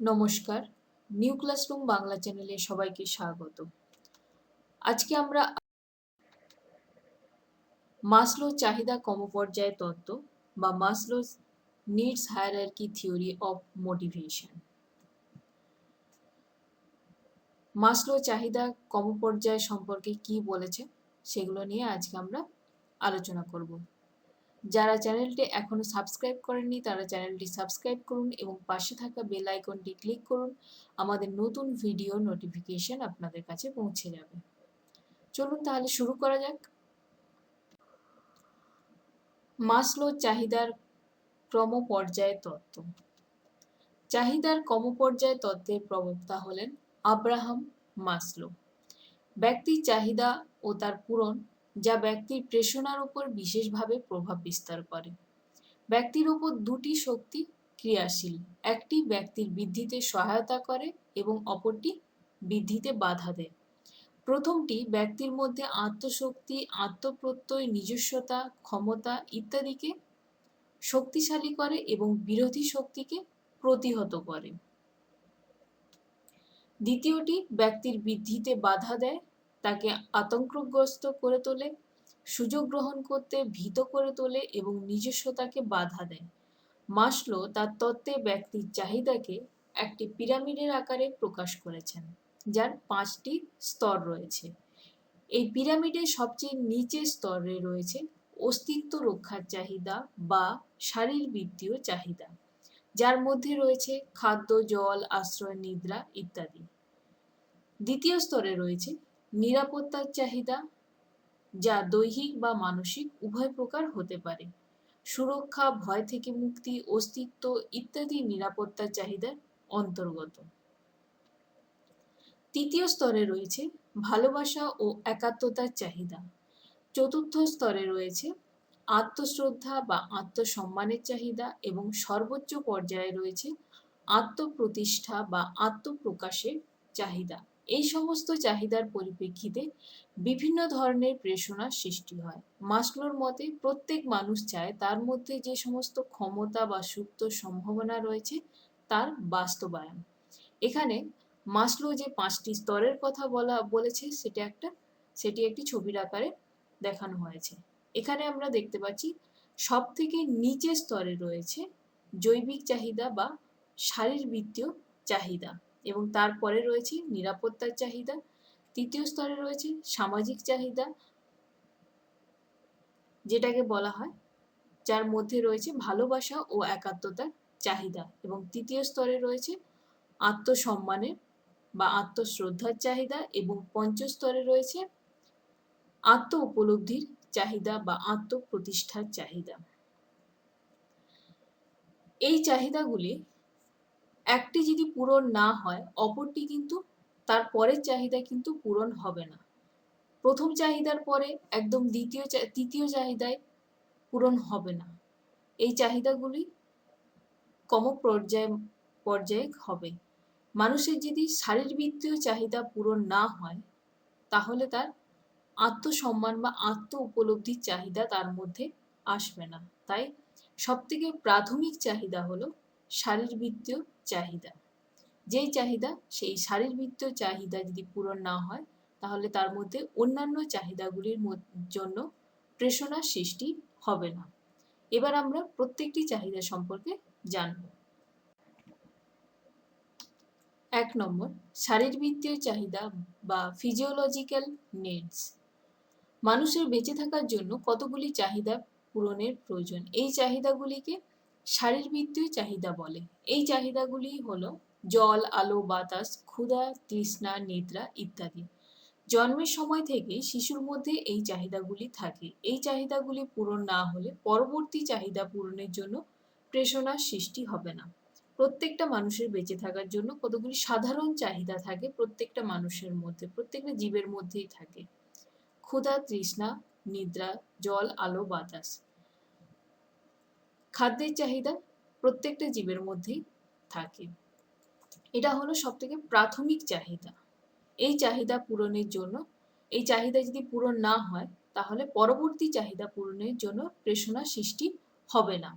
নমস্কার, new classroom Bangla চ্যানেলে সবাইকে স্বাগত। আজকে আমরা মাসলো চাহিদা কমপর্যায় তত্ত্ব বা Maslow needs hierarchy theory of motivation. Maslow চাহিদা কমপর্যায় সম্পর্কে কি বলেছে সেগুলো নিয়ে আজকে আমরা আলোচনা করব। যারা চ্যানেলটি এখনও সাবস্ক্রাইব করেননি, তারা চ্যানেলটি সাবস্ক্রাইব করুন এবং পাশে থাকা বেল আইকনটি ক্লিক করুন। আমাদের নতুন ভিডিও নোটিফিকেশন আপনাদের কাছে পৌঁছে যাবে। চলুন তাহলে শুরু করা যাক। মাসলো চাহিদার ক্রম ক্রমপর্যায় তত্ত্ব। চাহিদার ক্রমপর্যায় তত্ত্বের প্রবক্তা হলেন আব্রাহাম মাসলো। ব্যক্তির চাহিদা ও তার পূরণ যা ব্যক্তির প্রেষণার উপর বিশেষভাবে প্রভাব বিস্তার করে। ব্যক্তির উপর দুটি শক্তি ক্রিয়াশীল, একটি ব্যক্তির বৃদ্ধিতে সহায়তা করে এবং অপরটি বৃদ্ধিতে বাধা দেয়। প্রথমটি ব্যক্তির মধ্যে আত্মশক্তি, আত্মপ্রত্যয়, নিজস্বতা, ক্ষমতা ইত্যাদিকে শক্তিশালী করে এবং বিরোধী শক্তিকে প্রতিহত করে। দ্বিতীয়টি ব্যক্তির বৃদ্ধিতে বাধা দেয় তাকে আতঙ্কগ্রস্ত করে তোলে, সুযোগ গ্রহণ করতে ভীত করে তোলে এবং নিজস্বতাকে বাধা দেয়। মাসলো তার তত্ত্বে ব্যক্তির চাহিদাকে একটি পিরামিডের আকারে প্রকাশ করেছেন, যার পাঁচটি স্তর রয়েছে। এই পিরামিডের সবচেয়ে নিচের স্তরে রয়েছে অস্তিত্ব রক্ষার চাহিদা বা শারীরবৃত্তীয় চাহিদা, যার মধ্যে রয়েছে খাদ্য, জল, আশ্রয়, নিদ্রা ইত্যাদি। দ্বিতীয় স্তরে রয়েছে নিরাপত্তার চাহিদা, যা দৈহিক বা মানসিক উভয় প্রকার হতে পারে। সুরক্ষা, ভয় থেকে মুক্তি, অস্তিত্ব ইত্যাদি নিরাপত্তার চাহিদার অন্তর্গত। তৃতীয় স্তরে রয়েছে ভালোবাসা ও একাত্মতার চাহিদা। চতুর্থ স্তরে রয়েছে আত্মশ্রদ্ধা বা আত্মসম্মানের চাহিদা এবং সর্বোচ্চ পর্যায়ে রয়েছে আত্মপ্রতিষ্ঠা বা আত্মপ্রকাশের চাহিদা। এই সমস্ত চাহিদার পরিপ্রেক্ষিতে বিভিন্ন ধরনের প্রেষণা সৃষ্টি হয়। মাসলোর মতে, প্রত্যেক মানুষ চায় তার মধ্যে যে সমস্ত ক্ষমতা বা সুপ্ত সম্ভাবনা রয়েছে তার বাস্তবায়ন। এখানে মাসলো যে পাঁচটি স্তরের কথা বলা, বলেছে, সেটা একটা, সেটি একটি ছবির আকারে দেখানো হয়েছে। এখানে আমরা দেখতে পাচ্ছি সব থেকে নিচের স্তরে রয়েছে জৈবিক চাহিদা বা শারীরবৃত্তীয় চাহিদা। এবং তারপরে রয়েছে নিরাপত্তার চাহিদা, তৃতীয় স্তরে রয়েছে সামাজিক চাহিদা, যেটাকে বলা হয়, যার মধ্যে রয়েছে ভালোবাসা ও একাত্মতার চাহিদা এবং তৃতীয় স্তরে রয়েছে আত্মসম্মানের বা আত্মশ্রদ্ধার চাহিদা এবং পঞ্চস্তরে রয়েছে আত্ম উপলব্ধির চাহিদা বা আত্মপ্রতিষ্ঠার চাহিদা। এই চাহিদাগুলি একটি যদি পূরণ না হয়, অপরটি কিন্তু তার পরের চাহিদা কিন্তু পূরণ হবে না। প্রথম চাহিদার পরে একদম দ্বিতীয় তৃতীয় চাহিদায় পূরণ হবে না। এই চাহিদাগুলি কম পর্যায়ে পর্যায়ে হবে। মানুষের যদি শারীরবৃত্তীয় চাহিদা পূরণ না হয়, তাহলে তার আত্মসম্মান বা আত্ম উপলব্ধির চাহিদা তার মধ্যে আসবে না। তাই সবথেকে প্রাথমিক চাহিদা হলো শারীরবৃত্তীয় চাহিদা। যেই চাহিদা, সেই শারীরবৃত্তীয় চাহিদা যদি পূরণ না হয়, তাহলে তার মধ্যে অন্যান্য চাহিদাগুলির জন্য প্রেষণার সৃষ্টি হবে না। এবার আমরা প্রত্যেকটি চাহিদা সম্পর্কে জানব। এক নম্বর, শারীরবৃত্তীয় চাহিদা বা ফিজিওলজিক্যাল নিডস মানুষের বেঁচে থাকার জন্য কতগুলি চাহিদা পূরণের প্রয়োজন? এই চাহিদাগুলিকে শারীরবৃত্তীয় চাহিদা বলে। এই চাহিদাগুলি হলো জল, আলো, বাতাস, ক্ষুধা, তৃষ্ণা, নিদ্রা ইত্যাদি। জন্মের সময় থেকে শিশুর মধ্যে এই চাহিদাগুলি থাকে। এই চাহিদাগুলি পূরণ না হলে পরবর্তী চাহিদা পূরণের জন্য প্রেষণার সৃষ্টি হবে না। প্রত্যেকটা মানুষের বেঁচে থাকার জন্য কতগুলি সাধারণ চাহিদা থাকে প্রত্যেকটা মানুষের মধ্যে, প্রত্যেকটা জীবের মধ্যেই থাকে। ক্ষুধা, তৃষ্ণা, নিদ্রা, জল, আলো, বাতাস। খাদ্যের চাহিদা প্রত্যেকটা জীবের মধ্যেই থাকে। এটা হলো সব থেকে প্রাথমিক চাহিদা। এই চাহিদা পূরণের জন্য, এই চাহিদা যদি পূরণ না হয়, তাহলে পরবর্তী চাহিদা পূরণের জন্য প্রেষণা সৃষ্টি হবে না।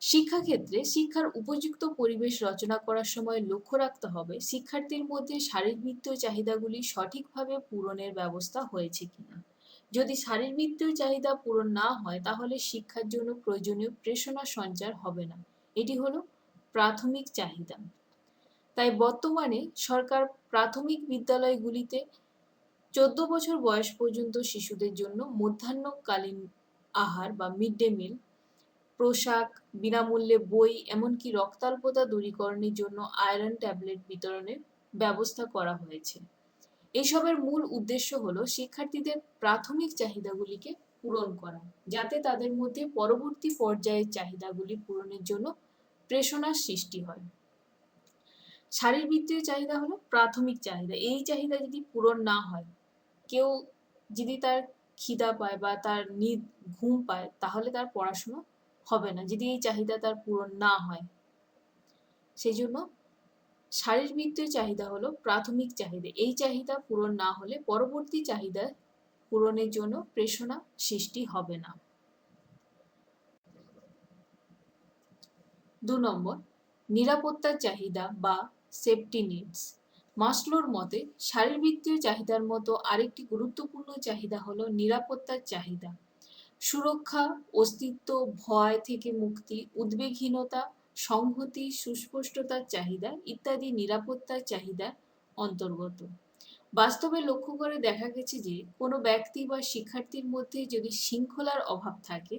শিক্ষাক্ষেত্রে শিক্ষার উপযুক্ত পরিবেশ রচনা করার সময় লক্ষ্য রাখতে হবে, শিক্ষার্থীর মধ্যে শারীরবৃত্তীয় চাহিদাগুলি সঠিকভাবে পূরণের ব্যবস্থা হয়েছে কিনা। যদি শারীরবৃত্তীয় চাহিদা পূরণ না হয়, তাহলে শিক্ষার জন্য প্রয়োজনীয় প্রেষণা সঞ্চার হবে না। এটি হলো প্রাথমিক চাহিদা। তাই বর্তমানে সরকার প্রাথমিক বিদ্যালয়গুলিতে চোদ্দ বছর বয়স পর্যন্ত শিশুদের জন্য মধ্যাহ্নকালীন আহার বা মিড ডে মিল, পোশাক, বিনামূল্যে বই, এমনকি রক্তাল্পতা দূরীকরণের জন্য আয়রন ট্যাবলেট বিতরণের ব্যবস্থা করা হয়েছে। এসবের মূল উদ্দেশ্য হলো শিক্ষার্থীদের প্রাথমিক চাহিদাগুলিকে পূরণ করা, যাতে তাদের মধ্যে পরবর্তী পর্যায়ের চাহিদাগুলি পূরণের জন্য প্রেষণার সৃষ্টি হয়। শারীরবৃত্তীয় চাহিদা হলো প্রাথমিক চাহিদা। এই চাহিদা যদি পূরণ না হয়, কেউ যদি তার খিদা পায় বা তার নিদ, ঘুম পায়, তাহলে তার পড়াশোনা হবে না। যদি এই চাহিদা তার পূরণ না হয় সেই জন্য শারীরবৃত্তীয় চাহিদা হলো প্রাথমিক চাহিদা। এই চাহিদা পূরণ না হলে পরবর্তী চাহিদা পূরণের জন্য প্রেষণা সৃষ্টি হবে না। দু নম্বর, নিরাপত্তার চাহিদা বা সেফটি নিডস মাসলোর মতে শারীরবৃত্তীয় চাহিদার মতো আরেকটি গুরুত্বপূর্ণ চাহিদা হলো নিরাপত্তার চাহিদা। সুরক্ষা, অস্তিত্ব, ভয় থেকে মুক্তি, উদ্বেগহীনতা সংহতি, সুস্পষ্টতার চাহিদা ইত্যাদি নিরাপত্তার চাহিদা অন্তর্গত। বাস্তবে লক্ষ্য করে দেখা গেছে যে, কোনো ব্যক্তি বা শিক্ষার্থীর মধ্যে যদি শৃঙ্খলার অভাব থাকে,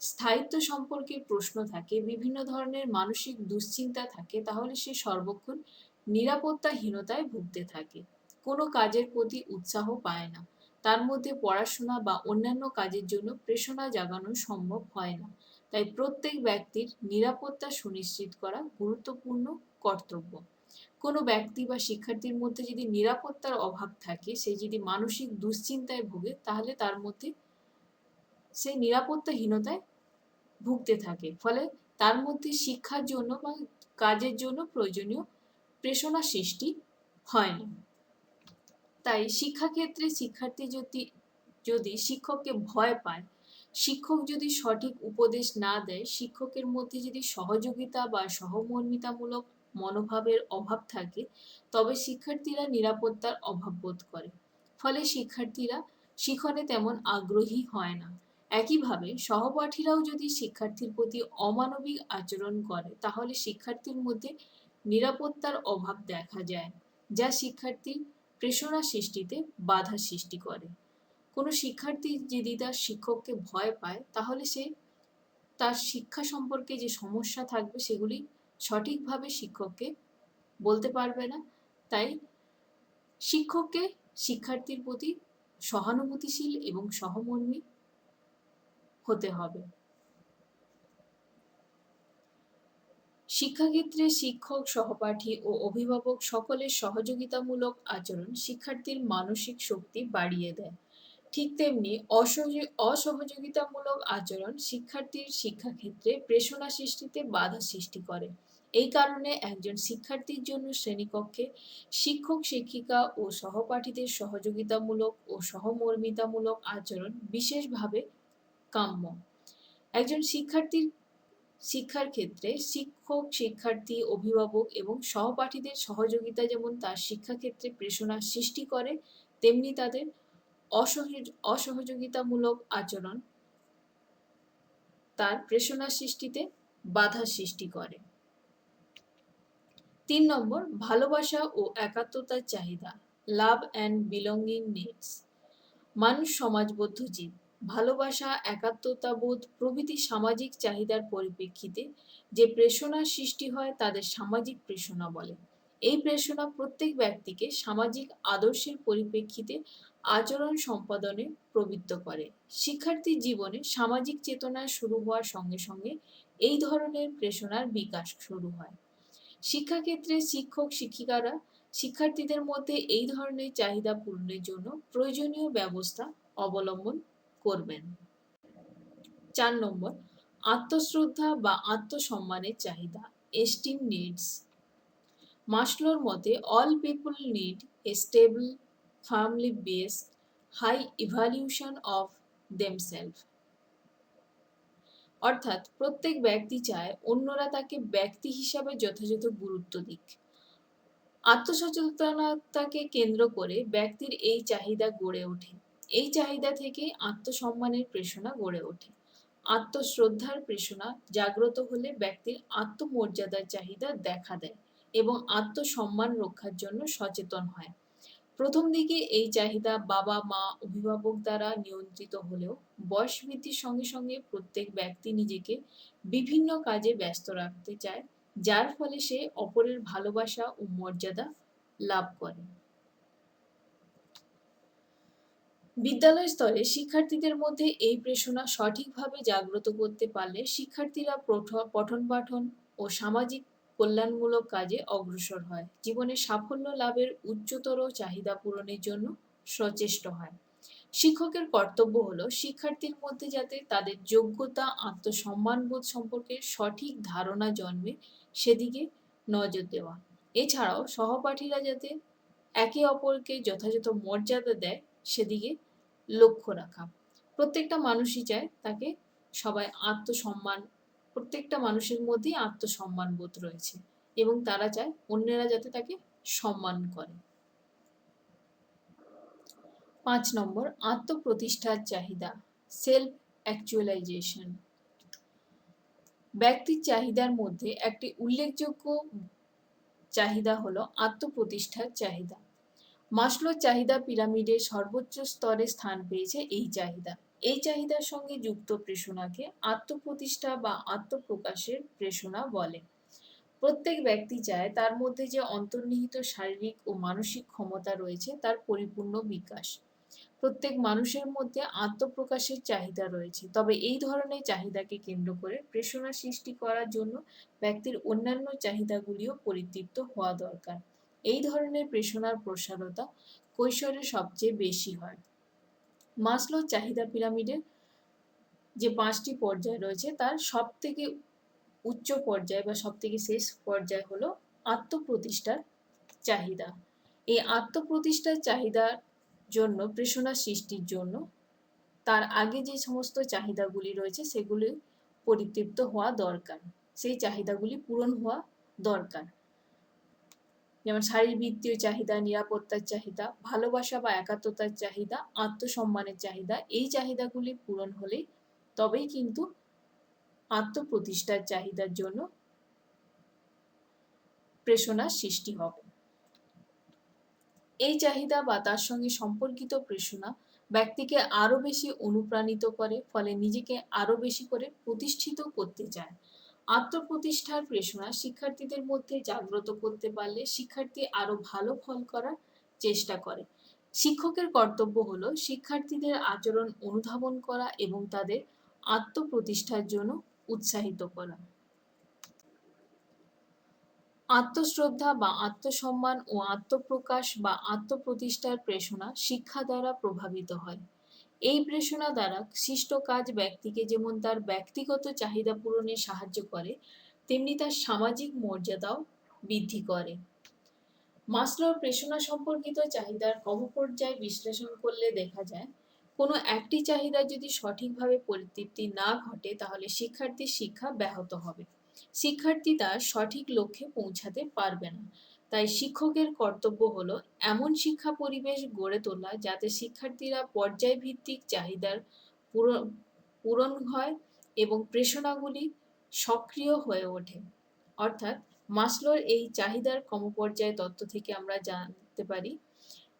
স্থায়িত্ব সম্পর্কে প্রশ্ন থাকে, বিভিন্ন ধরনের মানসিক দুশ্চিন্তা থাকে, তাহলে সে সর্বক্ষণ নিরাপত্তাহীনতায় ভুগতে থাকে। কোনো কাজের প্রতি উৎসাহ পায় না। তার মধ্যে পড়াশোনা বা অন্যান্য কাজের জন্য প্রেষণা জাগানো সম্ভব হয় না। তাই প্রত্যেক ব্যক্তির নিরাপত্তা সুনিশ্চিত করা গুরুত্বপূর্ণ কর্তব্য। কোনো ব্যক্তি বা শিক্ষার্থীর মধ্যে যদি নিরাপত্তার অভাব থাকে, সে যদি মানসিক দুশ্চিন্তায় ভোগে, তাহলে তার মধ্যে সে নিরাপত্তাহীনতায় ভুগতে থাকে। ফলে তার মধ্যে শিক্ষার জন্য বা কাজের জন্য প্রয়োজনীয় প্রেষণা সৃষ্টি হয় না তাই শিক্ষাক্ষেত্রে শিক্ষার্থী যদি যদি শিক্ষককে ভয় পায় শিক্ষক যদি সঠিক উপদেশ না দেয়, শিক্ষকের মধ্যে যদি সহযোগিতা বা সহমর্মিতামূলক মনোভাবের অভাব থাকে, তবে শিক্ষার্থীরা নিরাপত্তার অভাব বোধ করে। ফলে শিক্ষার্থীরা শিখনে তেমন আগ্রহী হয় না। একইভাবে সহপাঠীরাও যদি শিক্ষার্থীর প্রতি অমানবিক আচরণ করে, তাহলে শিক্ষার্থীর মধ্যে নিরাপত্তার অভাব দেখা যায়, যা শিক্ষার্থীর প্রেষণা সৃষ্টিতে বাধা সৃষ্টি করে। কোনো শিক্ষার্থী যদি তার শিক্ষককে ভয় পায়, তাহলে সে তার শিক্ষা সম্পর্কে যে সমস্যা থাকবে, সেগুলি সঠিকভাবে শিক্ষককে বলতে পারবে না। তাই শিক্ষককে শিক্ষার্থীর প্রতি সহানুভূতিশীল এবং সহমর্মী হতে হবে। শিক্ষাক্ষেত্রে শিক্ষক, সহপাঠী ও অভিভাবক সকলের সহযোগিতামূলক আচরণ শিক্ষার্থীর মানসিক শক্তি বাড়িয়ে দেয়। ঠিক তেমনি অসহযোগিতামূলক আচরণ শিক্ষার্থীর শিক্ষাক্ষেত্রে প্রেষণা সৃষ্টিতে বাধা সৃষ্টি করে। এই কারণে একজন শিক্ষার্থীর জন্য শ্রেণীকক্ষে শিক্ষক, শিক্ষিকা ও সহপাঠীদের সহযোগিতামূলক ও সহমর্মিতামূলক আচরণ বিশেষভাবে কাম্য। একজন শিক্ষার্থীর শিক্ষার ক্ষেত্রে শিক্ষক, শিক্ষার্থী, অভিভাবক এবং সহপাঠীদের সহযোগিতা যেমন তার শিক্ষাক্ষেত্রে প্রেষণা সৃষ্টি করে, তেমনি তাদের অসহযোগিতামূলক আচরণ তার প্রেষণা সৃষ্টিতে বাধা সৃষ্টি করে। তিন নম্বর, ভালোবাসা ও একাত্মতার চাহিদা, লাভ অ্যান্ড বিলঙ্গিং নিডস। মানুষ সমাজবদ্ধ জীব। ভালোবাসা, একাত্মতাবোধ প্রভৃতি সামাজিক চাহিদার পরিপ্রেক্ষিতে যে প্রেষণার সৃষ্টি হয় তাদের সামাজিক প্রেষণা বলে। এই প্রেষণা প্রত্যেক ব্যক্তিকে সামাজিক আদর্শের পরিপ্রেক্ষিতে আচরণ সম্পাদনে প্রবৃত্ত করে। শিক্ষার্থী জীবনে সামাজিক চেতনা শুরু হওয়ার সঙ্গে সঙ্গে এই ধরনের প্রেষণার বিকাশ শুরু হয়। শিক্ষাক্ষেত্রে শিক্ষক, শিক্ষিকারা শিক্ষার্থীদের মধ্যে এই ধরনের চাহিদা পূরণের জন্য প্রয়োজনীয় ব্যবস্থা অবলম্বন করবেন। চার নম্বর, আত্মশ্রদ্ধা বা আত্মসম্মানের চাহিদা এস্টিম নিডস মাসলোর মতে all people need a stable firmly based high evaluation of themselves অর্থাৎ প্রত্যেক ব্যক্তি চায় অন্যরা তাকে ব্যক্তি হিসাবে যথাযথ গুরুত্ব দিক। আত্মসচেতনতাকে কেন্দ্র করে ব্যক্তির এই চাহিদা গড়ে ওঠে। এই চাহিদা থেকে আত্মসম্মানের প্রেষণা গড়ে ওঠে। আত্মশ্রদ্ধার প্রেষণা জাগ্রত হলে ব্যক্তির আত্মমর্যাদার চাহিদা দেখা দেয় এবং আত্মসম্মান রক্ষার জন্য সচেতন হয়। প্রথম দিকে এই চাহিদা বাবা, মা, অভিভাবক দ্বারা নিয়ন্ত্রিত হলেও বয়স বৃদ্ধির সঙ্গে সঙ্গে প্রত্যেক ব্যক্তি নিজেকে বিভিন্ন কাজে ব্যস্ত রাখতে চায়, যার ফলে সে অপরের ভালোবাসা ও মর্যাদা লাভ করে। বিদ্যালয় স্তরে শিক্ষার্থীদের মধ্যে এই প্রেষণা সঠিকভাবে জাগ্রত করতে পারলে শিক্ষার্থীরা পঠন পাঠন ও সামাজিক কল্যাণমূলক কাজে অগ্রসর হয়। জীবনে সাফল্য লাভের উচ্চতর চাহিদা পূরণের জন্য সচেষ্ট হয়। শিক্ষকের কর্তব্য হলো শিক্ষার্থীর মধ্যে যাতে তাদের যোগ্যতা আত্মসম্মানবোধ সম্পর্কে সঠিক ধারণা জন্মে সেদিকে নজর দেওয়া। এছাড়াও সহপাঠীরা যাতে একে অপরকে যথাযথ মর্যাদা দেয় সেদিকে লক্ষ্য রাখা। প্রত্যেকটা মানুষই চায় তাকে সবাই আত্মসম্মান প্রত্যেকটা মানুষের মধ্যেই আত্মসম্মান বোধ রয়েছে এবং তারা চায় অন্যেরা যাতে তাকে সম্মান করে। পাঁচ নম্বর, আত্মপ্রতিষ্ঠার চাহিদা সেলফ অ্যাকচুয়ালাইজেশন ব্যক্তির চাহিদার মধ্যে একটি উল্লেখযোগ্য চাহিদা হলো আত্মপ্রতিষ্ঠার চাহিদা। মাসলোর চাহিদা পিরামিডের সর্বোচ্চ স্তরে স্থান পেয়েছে এই চাহিদা। এই চাহিদার সঙ্গে যুক্ত প্রেষণাকে আত্মপ্রতিষ্ঠা বা আত্মপ্রকাশের প্রেষণা বলে। প্রত্যেক ব্যক্তি চায় তার মধ্যে যে অন্তর্নিহিত শারীরিক ও মানসিক ক্ষমতা রয়েছে তার পরিপূর্ণ বিকাশ। প্রত্যেক মানুষের মধ্যে আত্মপ্রকাশের চাহিদা রয়েছে। তবে এই ধরনের চাহিদাকে কেন্দ্র করে প্রেষণা সৃষ্টি করার জন্য ব্যক্তির অন্যান্য চাহিদাগুলিও পরিতৃপ্ত হওয়া দরকার। এই ধরনের প্রেষণার প্রসারতা কৈশোরে সবচেয়ে বেশি হয়। মাসলো চাহিদা পিরামিডের যে পাঁচটি পর্যায় রয়েছে, তার সব থেকে উচ্চ পর্যায় বা সব থেকে শেষ পর্যায় হলো আত্মপ্রতিষ্ঠার চাহিদা। এই আত্মপ্রতিষ্ঠার চাহিদার জন্য প্রেষণা সৃষ্টির জন্য, তার আগে যে সমস্ত চাহিদাগুলি রয়েছে, সেগুলি পরিতৃপ্ত হওয়া দরকার। সেই চাহিদাগুলি পূরণ হওয়া দরকার। যেমন শারীরবৃত্তীয় চাহিদা, নিরাপত্তার চাহিদা, ভালোবাসা বা একাত্মতার চাহিদা, আত্মসম্মানের চাহিদা, এই চাহিদাগুলি পূরণ হলেই তবেই কিন্তু আত্মপ্রতিষ্ঠার চাহিদার জন্য প্রেষণা সৃষ্টি হবে। এই চাহিদা বা তার সঙ্গে সম্পর্কিত প্রেষণা ব্যক্তিকে আরও বেশি অনুপ্রাণিত করে, ফলে নিজেকে আরও বেশি করে প্রতিষ্ঠিত করতে চায়। আত্মপ্রতিষ্ঠার প্রেষণা শিক্ষার্থীদের মধ্যে জাগ্রত করতে পারলে শিক্ষার্থী আরও ভালো ফল করার চেষ্টা করে। শিক্ষকের কর্তব্য হলো শিক্ষার্থীদের আচরণ অনুধাবন করা এবং তাদের আত্মপ্রতিষ্ঠার জন্য উৎসাহিত করা। আত্মশ্রদ্ধা বা আত্মসম্মান ও আত্মপ্রকাশ বা আত্মপ্রতিষ্ঠার প্রেষণা শিক্ষা দ্বারা প্রভাবিত হয়। এই প্রেষণা দ্বারা সৃষ্ট কাজ ব্যক্তিকে যেমন তার ব্যক্তিগত চাহিদা পূরণে সাহায্য করে, তেমনি তার সামাজিক মর্যাদাও বৃদ্ধি করে। মাসলোর প্রেষণা সম্পর্কিত চাহিদার কমপর্যায় বিশ্লেষণ করলে দেখা যায়, কোনো একটি চাহিদা যদি সঠিকভাবে পরিতৃপ্তি না ঘটে, তাহলে শিক্ষার্থীর শিক্ষা ব্যাহত হবে। শিক্ষার্থী তার সঠিক লক্ষ্যে পৌঁছাতে পারবে না। তাই শিক্ষকের কর্তব্য হলো এমন শিক্ষা পরিবেশ গড়ে তোলা যাতে শিক্ষার্থীরা পর্যায়ভিত্তিক চাহিদার পূরণ হয় এবং প্রেষণাগুলি সক্রিয় হয়ে ওঠে। অর্থাৎ মাসলোর এই চাহিদার কমপর্যায় তত্ত্ব থেকে আমরা জানতে পারি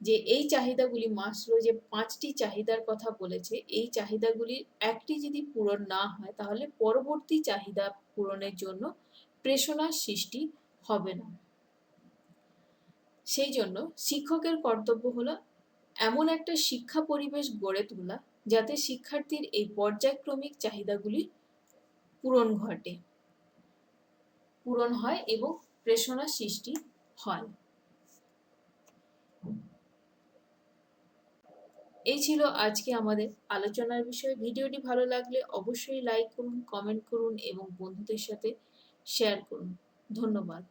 যে এই চাহিদাগুলি মাসলো যে পাঁচটি চাহিদার কথা বলেছে, এই চাহিদাগুলির একটি যদি পূরণ না হয় তাহলে পরবর্তী চাহিদা পূরণের জন্য প্রেষণার সৃষ্টি হবে না। সেই জন্য শিক্ষকের কর্তব্য হলো এমন একটা শিক্ষা পরিবেশ গড়ে তোলা যাতে শিক্ষার্থীর এই পর্যায়ক্রমিক চাহিদাগুলি পূরণ ঘটে, পূরণ হয় এবং প্রেষণা সৃষ্টি হয়। এই ছিল আজকে আমাদের আলোচনার বিষয়। ভিডিওটি ভালো লাগলে অবশ্যই লাইক করুন কমেন্ট করুন এবং বন্ধুদের সাথে শেয়ার করুন। ধন্যবাদ।